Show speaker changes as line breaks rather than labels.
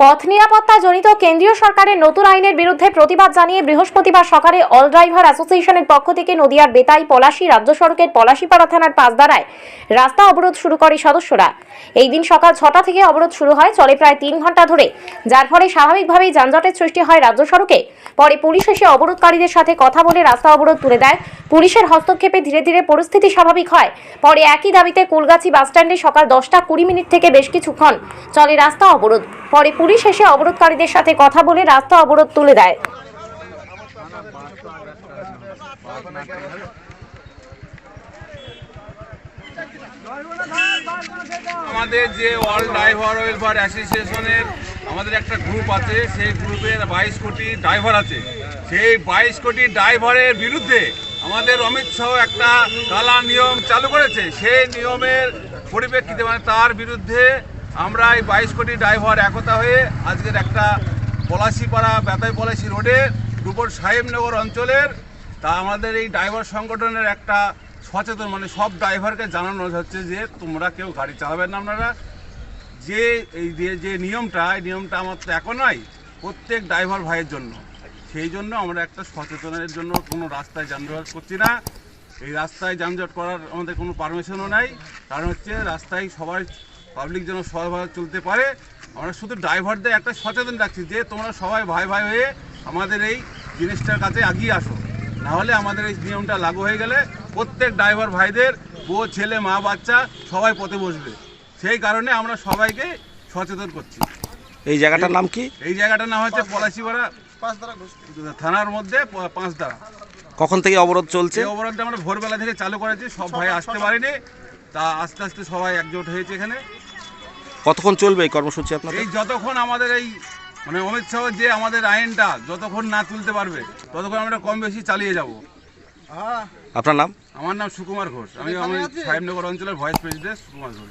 পথ নিরাপত্তা জনিত কেন্দ্রীয় সরকারের নতুন আইনের বিরুদ্ধে প্রতিবাদ জানিয়ে বৃহস্পতিবার সকালে অল ড্রাইভার অ্যাসোসিয়েশনের পক্ষ থেকে নদিয়ার বেতাই পলাশী রাজ্য সড়কের পলাশীপাড়া থানার পাশদারায় রাস্তা অবরোধ শুরু করে সদস্যরা। এই দিন সকাল ছটা থেকে অবরোধ শুরু হয়, চলে প্রায় তিন ঘণ্টা ধরে। যার ফলে স্বাভাবিকভাবেই যানজটের সৃষ্টি হয় রাজ্য সড়কে। পরে পুলিশ এসে অবরোধকারীদের সাথে কথা বলে রাস্তা অবরোধ তুলে দেয়। পুলিশের হস্তক্ষেপে ধীরে ধীরে পরিস্থিতি স্বাভাবিক হয়। পরে একই দাবিতে কুলগাছি বাসস্ট্যান্ডে সকাল দশটা কুড়ি মিনিট থেকে বেশ কিছুক্ষণ চলে রাস্তা অবরোধ। পরে পুলিশ এসে অবরোধকারীদের সাথে কথা বলে রাস্তা অবরোধ তুলে দেয়।
আমাদের যে অল ড্রাইভার ওয়েলফেয়ার অ্যাসোসিয়েশনের আমাদের একটা গ্রুপ আছে, সেই গ্রুপের বাইশ কোটি ড্রাইভার আছে। সেই বাইশ কোটি ড্রাইভারের বিরুদ্ধে আমাদের অমিত শাহ একটা কালা নিয়ম চালু করেছে। সেই নিয়মের পরিপ্রেক্ষিতে মানে তার বিরুদ্ধে আমরা এই বাইশ কোটি ড্রাইভার একতা হয়ে আজকের একটা পলাশিপাড়া বেতাই পলাশি রোডে দুপুর সাহেবনগর অঞ্চলের তা আমাদের এই ড্রাইভার সংগঠনের একটা সচেতন মানে সব ড্রাইভারকে জানানো হচ্ছে যে তোমরা কেউ গাড়ি চালাবেন না আপনারা। যে এই যে যে নিয়মটা, এই নিয়মটা আমার তো এখন নয়, প্রত্যেক ড্রাইভার ভাইয়ের জন্য। সেই জন্য আমরা একটা সচেতনের জন্য কোনো রাস্তায় যানজট করছি না। এই রাস্তায় যানজট করার আমাদের কোনো পারমিশনও নাই। কারণ হচ্ছে রাস্তায় সবাই পাবলিক যেন সবাই চলতে পারে। আমরা শুধু ড্রাইভারদের একটা সচেতন রাখছি যে তোমরা সবাই ভাই ভাই হয়ে আমাদের এই জিনিসটার কাছে এগিয়ে আসো। নাহলে আমাদের এই নিয়মটা লাগু হয়ে গেলে প্রত্যেক ড্রাইভার ভাইদের বউ ছেলে মা বাচ্চা সবাই পথে বসবে। সেই কারণে আমরা সবাইকে সচেতন করছি।
এই জায়গাটার নাম কি?
এই জায়গাটার নাম হচ্ছে পলাশিপাড়া থানার মধ্যে পাঁচদারা
কখন থেকে অবরোধ চলছে?
অবরোধটা আমরা ভোরবেলা থেকে চালু করেছি সব ভাই আসতে পারেনি। তা আস্তে আস্তে সবাই একজোট হয়েছে এখানে।
কতক্ষণ চলবে এই কর্মসূচি আপনার
এই যতক্ষণ আমাদের এই মানে অমিত শাহ যে আমাদের আইনটা যতক্ষণ না তুলতে পারবে ততক্ষণ আমরা কম বেশি চালিয়ে যাব।
আপনার নাম?
আমার নাম সুকুমার ঘোষ। আমি আমি সাহেবনগর অঞ্চলের ভাইস প্রেসিডেন্ট সুকুমার ঘোষ